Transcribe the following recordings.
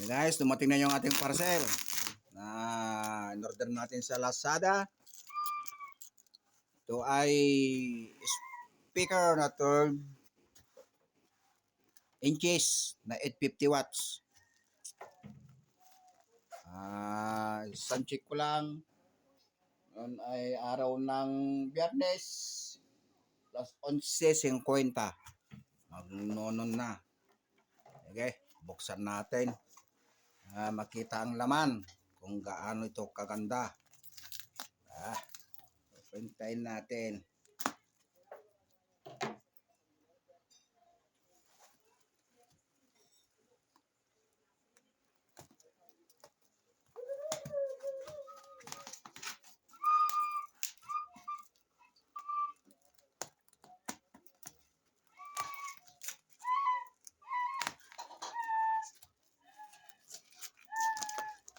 Okay guys, dumating na yung ating parcel na in-order natin sa Lazada. Ito ay speaker na 12 inches na 850 watts. Ah, isang check ko lang. Noon ay araw ng biyernes. Plus 11.50. Magnonon na. Okay, buksan natin. Ah, makita ang laman kung gaano ito kaganda. Ah, printayin natin.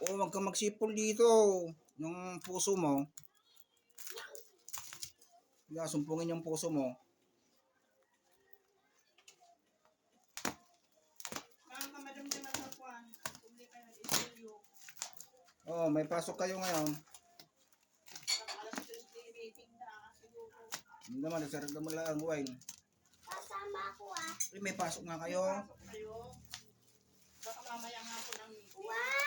Oh, wag kang magsipol dito. Yung puso mo. Kaya sumpungin yung puso mo. Oh, may pasok kayo ngayon. Baka alas 3 di meeting na siguro. Hindi naman, nagsarag mo lang ang wine. Kasama ko ah. Eh, may pasok nga kayo. Pasok kayo. Baka mamaya nga po ng meeting. Wow!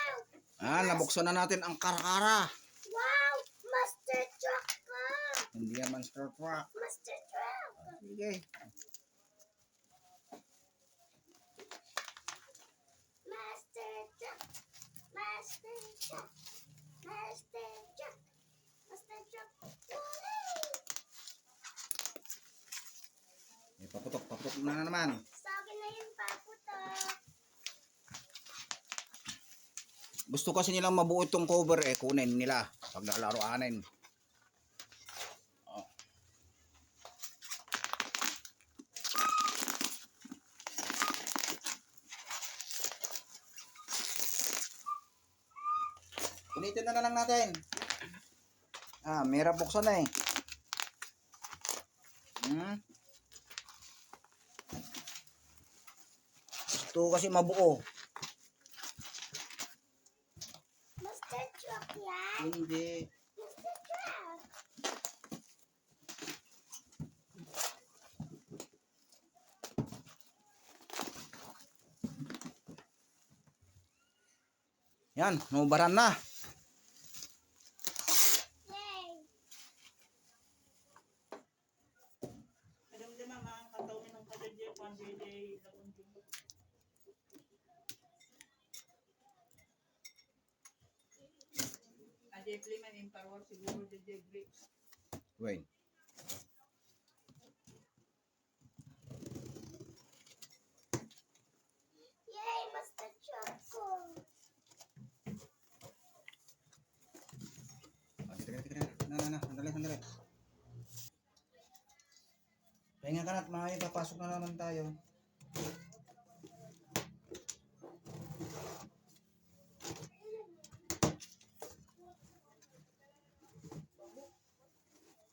Ah, nabuksan na natin ang karakara. Wow! Master Truck ka! Hindi yan monster truck. Master Truck! Sige. Master Truck! Master Truck! Master Truck! Master Truck! May paputok, paputok na naman. Sa akin na yun, paputo. Gusto kasi nilang mabuo itong cover eh, kunin nila. Pag nalaroanin. Oh. Punitin na na lang natin. Ah, mera buksan na eh. Hmm? Gusto kasi mabuo. Master Truck yan? Hindi. Yan, nubaran na. Na. Sandali. Pahinga ka na at mga papasok na naman tayo.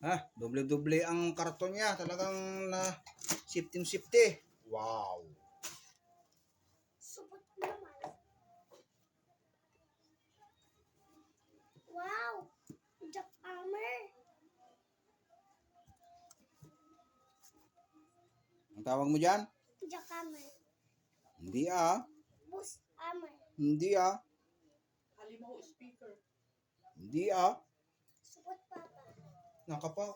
Ha? Doble-doble ang karton niya. Talagang na sifting-sifty. Wow. Subot naman. Ang tawag mo dyan? Jack Armor. Hindi ah. Boost Armor. Hindi ah. Halimaw speaker. Hindi ah. Subot Papa. Nakapaw.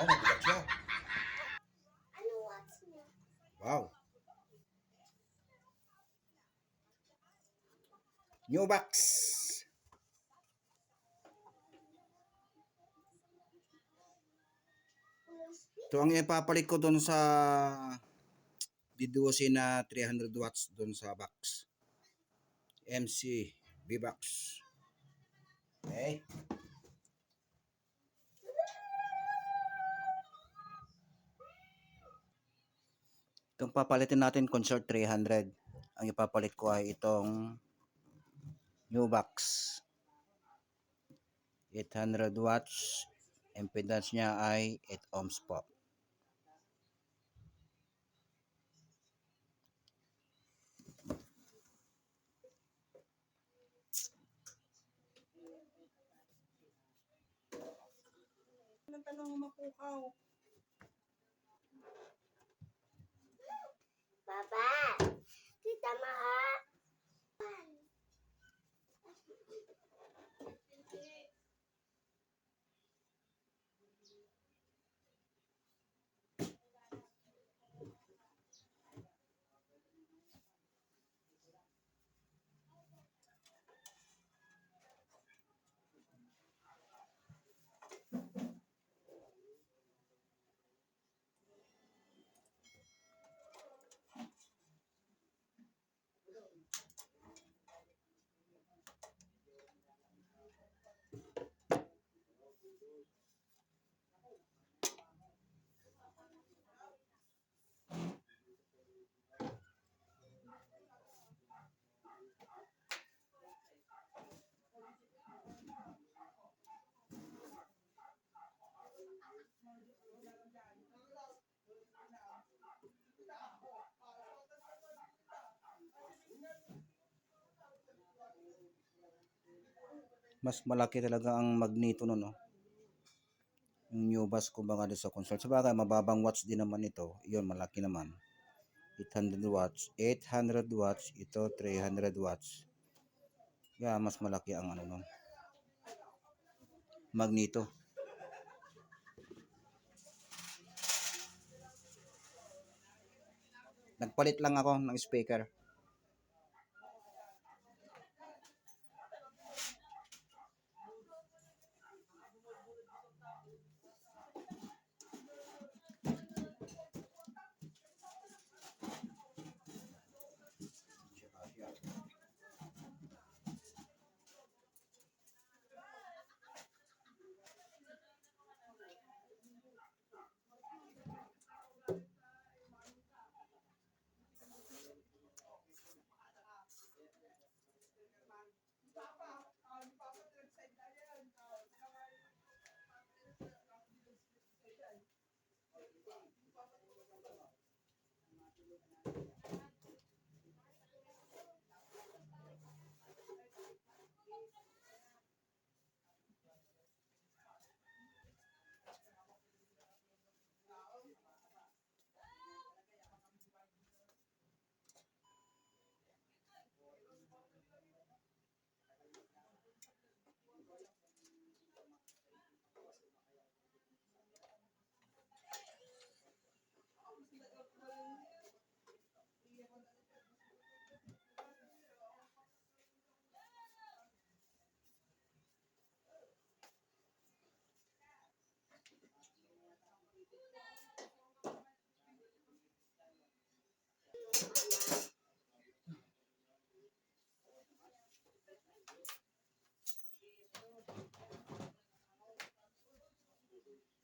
Oh, mabigat siya. Ano watts niya? Wow. New box. Ito ang ipapalit ko doon sa Biduosi na 300 watts doon sa box. MC B-box. Okay. Itong papalitin natin concert 300. Ang ipapalit ko ay itong new box. 800 watts. Impedance niya ay 8 ohms po. Ng tanong mapukaw. Papa! Tita Maa! Mas malaki talaga ang magneto no, no? Yung new bus kumbaga doon sa console. Sa bagay, mababang watts din naman ito. Yun, malaki naman. 800 watts. 800 watts. Ito, 300 watts. Kaya mas malaki ang ano nun. Magneto. Nagpalit lang ako ng speaker.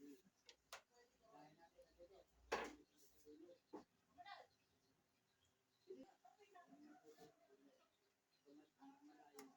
Thank you.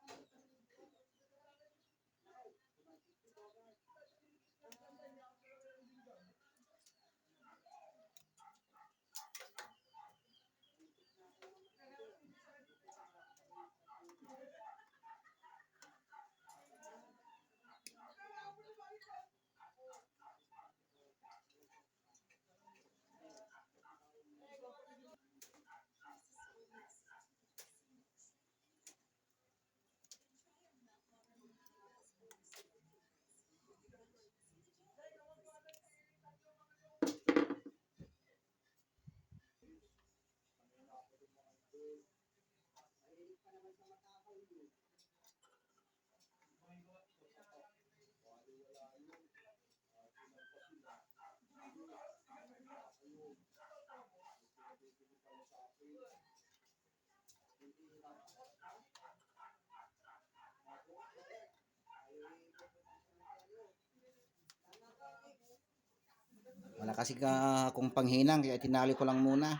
Wala kasi ka kung panghinang kaya tinali ko lang muna.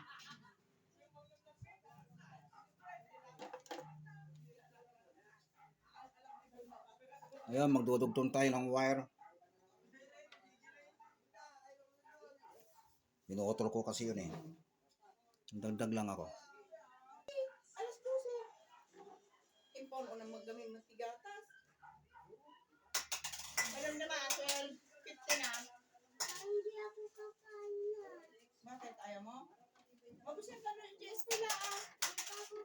Ayun, magdudugtong tayo ng wire. Binuotol ko kasi yun eh. Dagdag lang ako. Alas 12. Impon ko na magdamig ng tigatas. Alam naman, 12, Tina, Hindi ako kakain. bakit ayaw mo? Mabusin ka na yung eskwela ah. Ayaw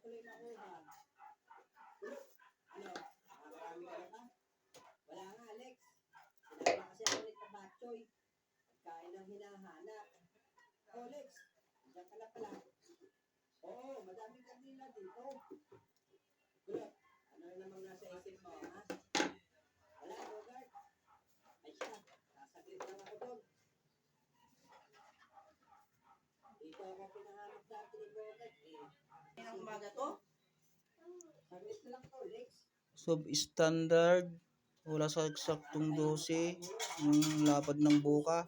Tuloy makuha. Ano? Marami ka na ba? Wala nga, Alex. Sinama kasi ako ni Tabachoy. Kain ang hinahanap. Oh, Alex. Diyan ka na pala. Oo, madaming kandila dito. Kulot, ano namang nasa isip mo, ha? Wala, Robert. Ay siya, sasaglit lang ako doon. Dito ako pinahanap dati ni Robert, eh. Kaya umaga to? Substandard. Wala sa eksaktong 12. Yung lapad ng buka.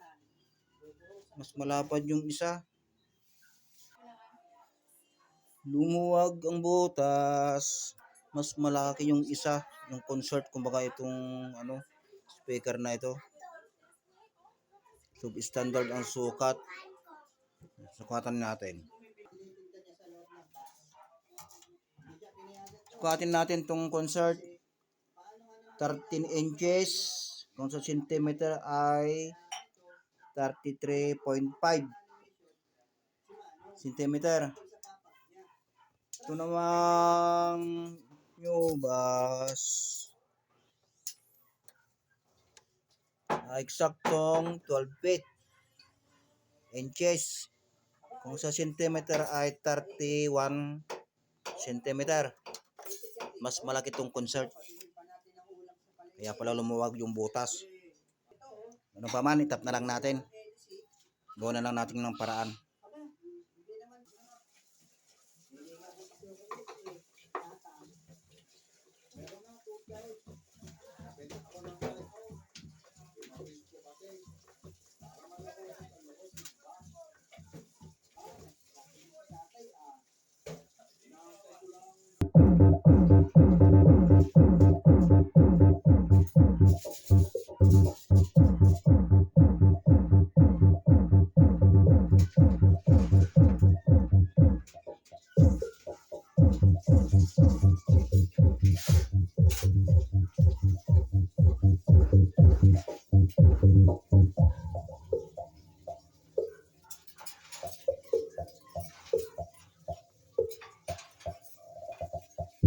Mas malapad yung isa. Lumuwag ang butas. Mas malaki yung isa. Yung concert, kumbaga itong ano, speaker na ito. Substandard ang sukat. Sukatan natin. Sukatin natin tong concert. 13 inches. Kung sa centimeter ay 33.5 centimeter. Ito namang Nubas. Ay eksaktong 12 feet inches. Kung sa centimeter ay 31 centimeter. Mas malaki tong concert. Kaya pala lumuwag yung butas. Ano pa man, itap na lang natin. Gawa na lang natin ng paraan.